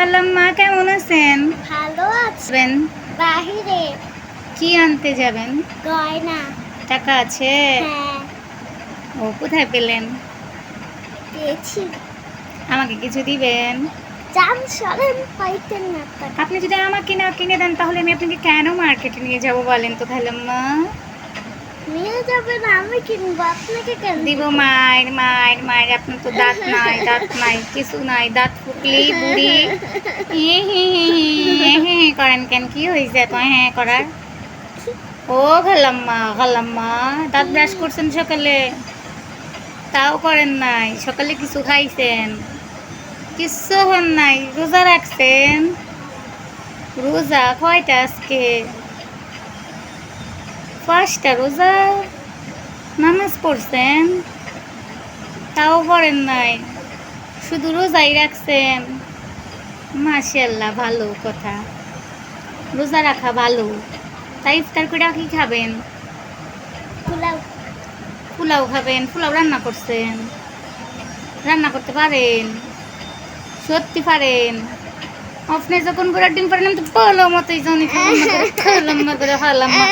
খালাম্মা কেমন আছেন? ভালো আছে। আসবেন বাহিরে। কি আনতে যাবেন? গয়না। টাকা আছে? হ্যাঁ। ও কোথায় পেলেন? পেয়েছি। আমাকে কিছু দিবেন? জান সরেন পাইতেন না আপনি যদি আমাকে না কিনে দেন তাহলে আমি আপনাকে কেন মার্কেটে নিয়ে যাব বলেন তো খালাম্মা দিব? মায়ের মায়ের মায়ের, আপনার তো দাঁত নাই দাঁত নাই, কিছু নাই, দাঁত বুড়ি। করেন কেন? হয়েছে হ্যাঁ করার? ও খালাম্মা খালাম্মা দাঁত ব্রাশ করছেন সকালে। তাও করেন নাই, সকালে কিছু খাইছেন। কিচ্ছু হন নাই, রোজা রাখছেন। রোজা কয়টা আজকে? পাঁচটা রোজা নামাজ পড়ছেন তাও পড়েন নাই শুধু রোজাই রাখছেন। মাশাল্লাহ ভালো কথা। রোজা রাখা ভালো। তাই ইফতার করে কি খাবেন? পোলাও। পোলাও খাবেন পোলাও রান্না করছেন। রান্না করতে পারেন সত্যি পারেন। আপনি যখন করে ডিম পারেন আমি তো পালো মতোই জানি খালাম্মা করে খালাম্মা